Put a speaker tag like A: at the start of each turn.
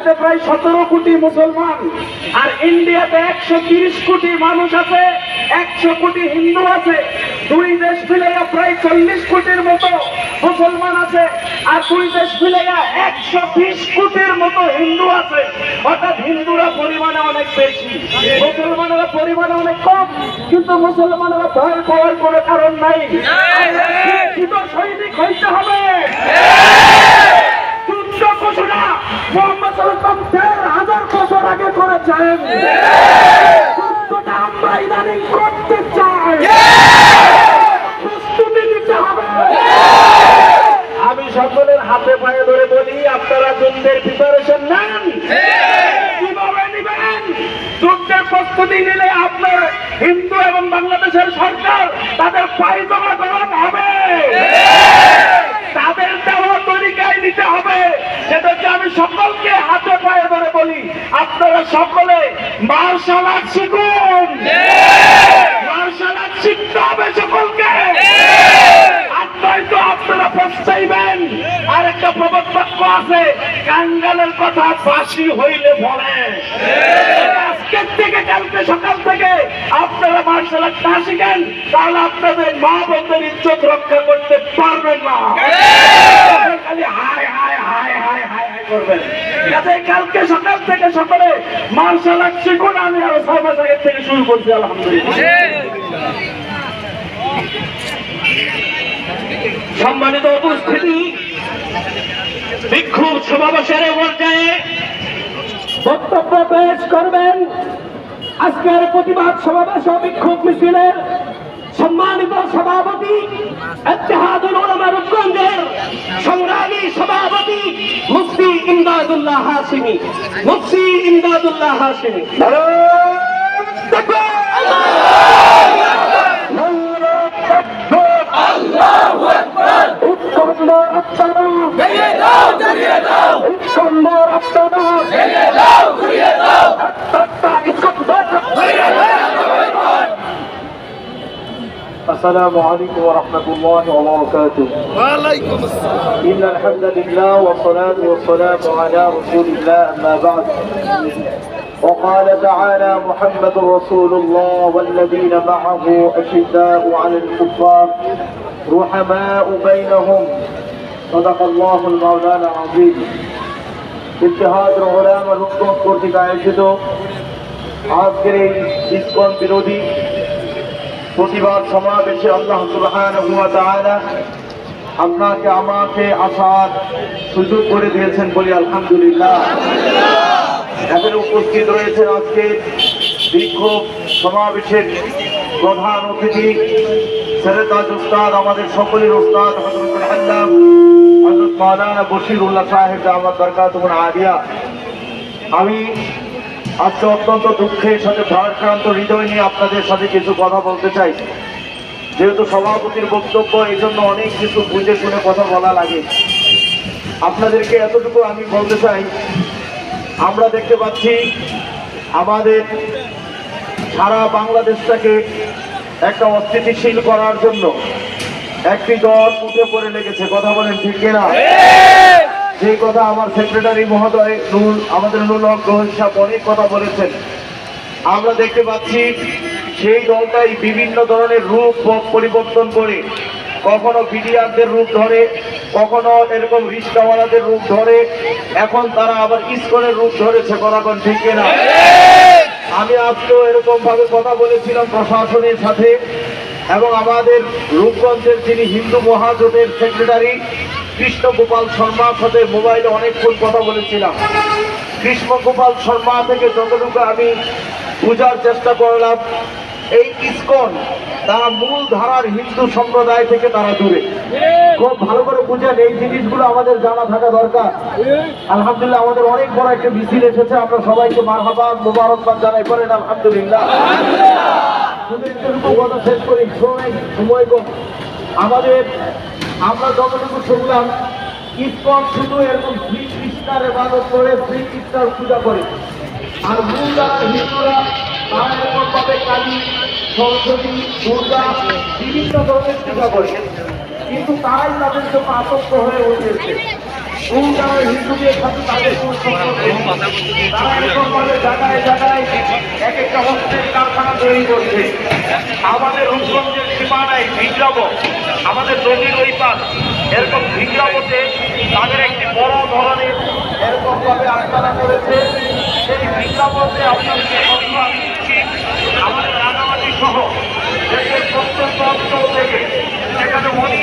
A: আছে প্রায় সতেরো কোটি মুসলমান আর ইন্ডিয়াতে একশো তিরিশ কোটি মানুষ আছে একশো কোটি হিন্দু আছে দুই দেশ মিলে প্রায় চল্লিশ কোটির মতো মুসলমান আছে আর দুই দেশ মিলে একশো বিশ কোটির মতো হিন্দু আছে। অর্থাৎ হিন্দুরা পরিমাণে অনেক বেশি মুসলমানেরা পরিমাণে অনেক কম কিন্তু মুসলমানেরা ভয় পাওয়ার কোনো কারণ নাই। সৈনিক হইতে হবে যুদ্ধটা আমরা ইদানিং করতে চাই। প্রস্তুতি নিতে হবে। আমি সকলের হাতে পায়ে ধরে বলি আপনারা যুদ্ধের প্রিপারেশন নেন। কীভাবে নিবেন? যুদ্ধের প্রস্তুতি নিলে আপনার হিন্দু এবং বাংলাদেশের সরকার তাদের পায়জমা গরম হবে। তাদের দেওয়া তরিকায় নিতে হবে। সকলকে হাতে পায়ে ধরে বলি, আপনারা সকলে মার্শাল আর্ট শিখুন। মার্শাল আর্ট শিখতে হবে সকলকে। আপনারা কথা হইলে থেকে সকাল থেকে আপনারা মার্শাল আপনাদের মা বোনদের ইজ্জত রক্ষা করতে পারবেন না। খালি হায় হায় করবেন। যাতে কালকে সকাল থেকে সকালে মার্শাল আর্ট শিখুন, আমি আরও ছয় মাস আগের থেকে শুরু করছি, আলহামদুলিল্লাহ।
B: সম্মানিত উপস্থিতি, বিক্ষোভ সমাবেশের পর্যায়ে
A: বক্তব্য পেশ করবেন আজকের প্রতিবাদ সমাবেশ ও বিক্ষোভ মিছিলের সম্মানিত সভাপতি সংগ্রামী সভাপতি ইমদাদুল্লাহ হাসিমি মুফতি ইমদাদুল্লাহ হাসিমি আপনারা السلام عليكم ورحمة الله وبركاته
C: وعليكم السلام
A: إن الحمد لله والصلاة والسلام على رسول الله أما بعد وقال تعالى محمد رسول الله والذين معه أشداء على الكفار رحماء بينهم صدق الله المولانا العظيم اتحاد العلماء রুকন কর্তৃক আয়োজিত আজকের এই ইসকন বিরোধী প্রতিবাদ সমাবেশে আল্লাহ তাআলা আপনাকে, আমাকে আসার সুযোগ করে দিয়েছেন বলি আলহামদুলিল্লাহ। এখানে উপস্থিত রয়েছেন আজকে বিক্ষোভ সমাবেশের প্রধান অতিথি সেরেতাজ উস্তাদ, আমাদের সকলের উস্তাদ হজরত মাওলানা বশিরুল্লাহ সাহেব আমার দরকার তোমার আদিয়া আমি আজকে অত্যন্ত দুঃখের সাথে ভারাক্রান্ত হৃদয় নিয়ে আপনাদের সাথে কিছু কথা বলতে চাই। যেহেতু সভাপতির বক্তব্য এই জন্য অনেক কিছু বুঝে শুনে কথা বলা লাগে। আপনাদেরকে এতটুকু আমি বলতে চাই, আমরা দেখতে পাচ্ছি আমাদের সারা বাংলাদেশটাকে একটা অস্থিতিশীল করার জন্য একটি দল উঠে পড়ে লেগেছে। কথা বলেন ঠিক কিনা? সেই কথা আমার সেক্রেটারি মহোদয় নুল আমাদের হক গ্রহণ সাহেব অনেক কথা বলেছেন। আমরা দেখতে পাচ্ছি সেই দলটাই বিভিন্ন ধরনের রূপ পরিবর্তন করে, কখনো বিডিআরদের রূপ ধরে, কখনো এরকম রিস্কাওয়ালাদের রূপ ধরে, এখন তারা আবার ইস্কনের রূপ ধরেছে কখন ঠিক কিনা? আমি আজকেও এরকম ভাবে কথা বলেছিলাম প্রশাসনের সাথে, এবং আমাদের রূপগঞ্জের যিনি হিন্দু মহাজোটের সেক্রেটারি কৃষ্ণ গোপাল শর্মার সাথে মোবাইলে অনেকক্ষণ কথা বলেছিলাম। কৃষ্ণ গোপাল শর্মা থেকে যতটুকু আমি বোঝার চেষ্টা করলাম, এই ইস্কন তারা মূল ধারার হিন্দু সম্প্রদায় থেকে তারা দূরে। খুব ভালো করে বুঝেন, এই জিনিসগুলো আমাদের জানা থাকা দরকার। আলহামদুলিল্লাহ, আমাদের অনেক বড় একটা মিছিল এসেছে, আমরা সবাইকে মারহাবা, মোবারকবাদ জানাই করেন আলহামদুলিল্লাহ। শুধু একটু কথা শেষ করি সময় সময় আমাদের আমরা যতটুকু শুনলাম, ইস্কন শুধু এরকম কৃষ্ণার ইবাদত করে কৃষ্ণার পূজা করে। আর যারা হিন্দুরা তারা এরকম ভাবে কালী, সরস্বতী দুর্গা বিভিন্ন ধরনের পূজা করে। কিন্তু তারাই তাদের জন্য আতঙ্ক হয়ে উঠেছে। হিন্দুদের সাথে তাদের এরকমভাবে জায়গায় জায়গায় এক একটা কারখানা তৈরি করছে। আমাদের রূপগঞ্জের সীমানায় ভিজরাব আমাদের নদীর ওই পাশ। এরকম ভিজরাবতে তাদের একটি বড় ধরনের এরকম ভাবে আস্তানা করেছে। সেই আমি দিচ্ছি। আমাদের রাঙামাটি সহ দেশের প্রত্যন্ত অঞ্চল থেকে সেখানে অনেক